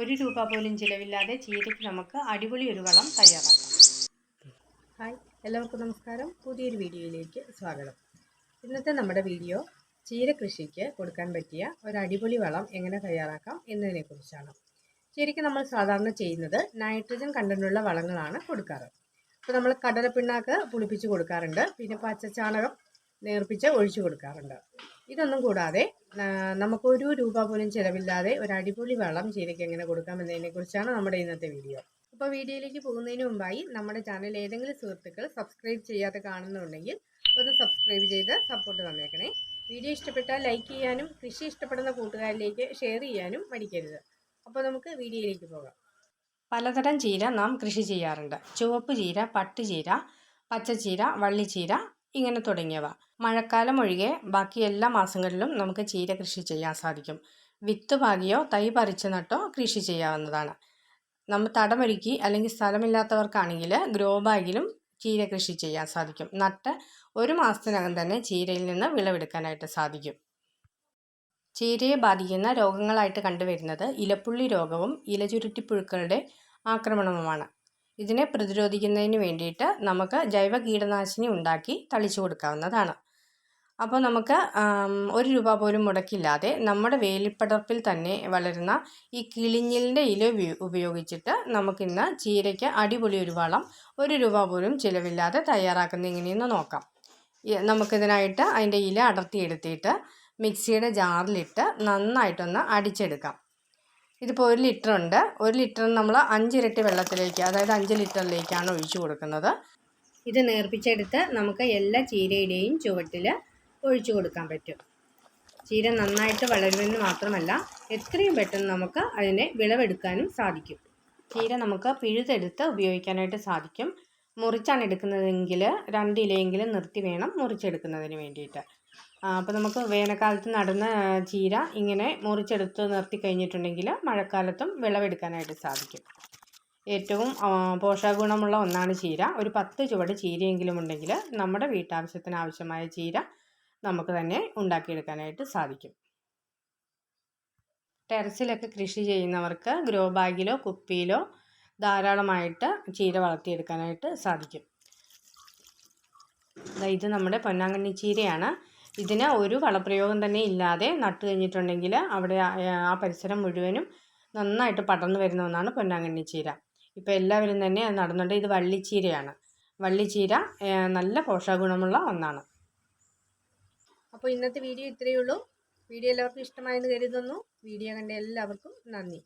ഒരു രൂപ പോലും ചിലവില്ലാതെ ചീരയ്ക്ക് നമുക്ക് അടിപൊളി ഒരു വളം തയ്യാറാക്കാം. ഹായ് എല്ലാവർക്കും നമസ്കാരം. പുതിയൊരു വീഡിയോയിലേക്ക് സ്വാഗതം. ഇന്നത്തെ നമ്മുടെ വീഡിയോ ചീര കൃഷിക്ക് കൊടുക്കാൻ പറ്റിയ ഒരു അടിപൊളി വളം എങ്ങനെ തയ്യാറാക്കാം എന്നതിനെക്കുറിച്ചാണ് ചീരയ്ക്ക് നമ്മൾ സാധാരണ ചെയ്യുന്നത് നൈട്രജൻ കണ്ടന്റുള്ള വളങ്ങളാണ് കൊടുക്കാറ്. അപ്പോൾ നമ്മൾ കടലപ്പിണ്ണാക്ക് പുളിപ്പിച്ച് കൊടുക്കാറുണ്ട്. പിന്നെ പച്ചച്ചാണകം നേർപ്പിച്ച് ഒഴിച്ചു കൊടുക്കാറുണ്ട്. ഇതൊന്നും കൂടാതെ നമുക്കൊരു രൂപ പോലും ചിലവില്ലാതെ ഒരു അടിപൊളി വെള്ളം ചീരയ്ക്ക് എങ്ങനെ കൊടുക്കാം എന്നതിനെക്കുറിച്ചാണ് നമ്മുടെ ഇന്നത്തെ വീഡിയോ. അപ്പോൾ വീഡിയോയിലേക്ക് പോകുന്നതിന് മുമ്പായി നമ്മുടെ ചാനൽ ഏതെങ്കിലും സുഹൃത്തുക്കൾ സബ്സ്ക്രൈബ് ചെയ്യാതെ കാണുന്നുണ്ടെങ്കിൽ ഒന്ന് സബ്സ്ക്രൈബ് ചെയ്ത് സപ്പോർട്ട് തന്നേക്കണേ. വീഡിയോ ഇഷ്ടപ്പെട്ടാൽ ലൈക്ക് ചെയ്യാനും കൃഷി ഇഷ്ടപ്പെടുന്ന കൂട്ടുകാരിലേക്ക് ഷെയർ ചെയ്യാനും മടിക്കരുത്. അപ്പോൾ നമുക്ക് വീഡിയോയിലേക്ക് പോകാം. പലതരം ചീര നാം കൃഷി ചെയ്യാറുണ്ട്. ചുവപ്പ് ചീര പട്ടുചീര പച്ചച്ചീര വള്ളിച്ചീര ഇങ്ങനെ തുടങ്ങിയവ. മഴക്കാലം ഒഴികെ ബാക്കി എല്ലാ മാസങ്ങളിലും നമുക്ക് ചീര കൃഷി ചെയ്യാൻ സാധിക്കും. വിത്ത് പാകിയോ തൈ പറിച്ച് നട്ടോ കൃഷി ചെയ്യാവുന്നതാണ്. നമ്മൾ തടമൊരുക്കി അല്ലെങ്കിൽ സ്ഥലമില്ലാത്തവർക്കാണെങ്കിൽ ഗ്രോ ബാഗിലും ചീര കൃഷി ചെയ്യാൻ സാധിക്കും. നട്ട് ഒരു മാസത്തിനകം തന്നെ ചീരയിൽ നിന്ന് വിളവെടുക്കാനായിട്ട് സാധിക്കും. ചീരയെ ബാധിക്കുന്ന രോഗങ്ങളായിട്ട് കണ്ടുവരുന്നത് ഇലപ്പുള്ളി രോഗവും ഇലചുരുട്ടിപ്പുഴുക്കളുടെ ആക്രമണവുമാണ്. ഇതിനെ പ്രതിരോധിക്കുന്നതിന് വേണ്ടിയിട്ട് നമുക്ക് ജൈവ കീടനാശിനി ഉണ്ടാക്കി തളിച്ചു കൊടുക്കാവുന്നതാണ്. അപ്പോൾ നമുക്ക് ഒരു രൂപ പോലും മുടക്കില്ലാതെ നമ്മുടെ വേലിപ്പടർപ്പിൽ തന്നെ വളരുന്ന ഈ കിളിഞ്ഞിലിന്റെ ഇല ഉപയോ- ഉപയോഗിച്ചിട്ട് നമുക്കിന്ന് ചീരയ്ക്ക് അടിപൊളി ഒരു വളം ഒരു രൂപ പോലും ചിലവില്ലാതെ തയ്യാറാക്കുന്ന എങ്ങനെയെന്ന് നോക്കാം. നമുക്കിതിനായിട്ട് അതിന്റെ ഇല അടർത്തിയെടുത്തിട്ട് മിക്സിയുടെ ജാറിലിട്ട് നന്നായിട്ടൊന്ന് അടിച്ചെടുക്കാം. ഇതിപ്പോൾ ഒരു ലിറ്റർ ഉണ്ട്. ഒരു ലിറ്റർ നമ്മൾ അഞ്ചിരട്ടി വെള്ളത്തിലേക്ക് അതായത് അഞ്ച് ലിറ്ററിലേക്കാണ് ഒഴിച്ചു കൊടുക്കുന്നത്. ഇത് നേർപ്പിച്ചെടുത്ത് നമുക്ക് എല്ലാ ചീരയുടെയും ചുവട്ടിൽ ഒഴിച്ചു കൊടുക്കാൻ പറ്റും. ചീര നന്നായിട്ട് വളരുമെന്ന് മാത്രമല്ല എത്രയും പെട്ടെന്ന് നമുക്ക് അതിനെ വിളവെടുക്കാനും സാധിക്കും. ചീര നമുക്ക് പിഴുതെടുത്ത് ഉപയോഗിക്കാനായിട്ട് സാധിക്കും. മുറിച്ചാണ് എടുക്കുന്നതെങ്കിൽ രണ്ട് ഇലയെങ്കിലും നിർത്തി വേണം മുറിച്ചെടുക്കുന്നതിന് വേണ്ടിയിട്ട്. അപ്പോൾ നമുക്ക് വേനൽക്കാലത്ത് നടുന്ന ചീര ഇങ്ങനെ മുറിച്ചെടുത്ത് നിർത്തി കഴിഞ്ഞിട്ടുണ്ടെങ്കിൽ മഴക്കാലത്തും വിളവെടുക്കാനായിട്ട് സാധിക്കും. ഏറ്റവും പോഷകഗുണമുള്ള ഒന്നാണ് ചീര. ഒരു പത്ത് ചുവട് ചീരയെങ്കിലും ഉണ്ടെങ്കിൽ നമ്മുടെ വീട്ടാവശ്യത്തിന് ആവശ്യമായ ചീര നമുക്ക് തന്നെ ഉണ്ടാക്കിയെടുക്കാനായിട്ട് സാധിക്കും. ടെറസിലൊക്കെ കൃഷി ചെയ്യുന്നവർക്ക് ഗ്രോ ബാഗിലോ കുപ്പിയിലോ ധാരാളമായിട്ട് ചീര വളർത്തിയെടുക്കാനായിട്ട് സാധിക്കും. ഇത് നമ്മുടെ പൊന്നാങ്കണ്ണി ചീരയാണ്. ഇതിന് ഒരു വളപ്രയോഗം തന്നെ ഇല്ലാതെ നട്ടു കഴിഞ്ഞിട്ടുണ്ടെങ്കിൽ അവിടെ ആ പരിസരം മുഴുവനും നന്നായിട്ട് പടർന്നു വരുന്ന ഒന്നാണ് പൊന്നാങ്കണ്ണി ചീര. ഇപ്പോൾ എല്ലാവരും തന്നെ അത് നടന്നുണ്ട്. ഇത് വള്ളിച്ചീരയാണ്. വള്ളിച്ചീര നല്ല പോഷകഗുണമുള്ള ഒന്നാണ്. അപ്പോൾ ഇന്നത്തെ വീഡിയോ ഇത്രയേ ഉള്ളൂ. വീഡിയോ എല്ലാവർക്കും ഇഷ്ടമായെന്ന് കരുതുന്നു. വീഡിയോ കണ്ട എല്ലാവർക്കും നന്ദി.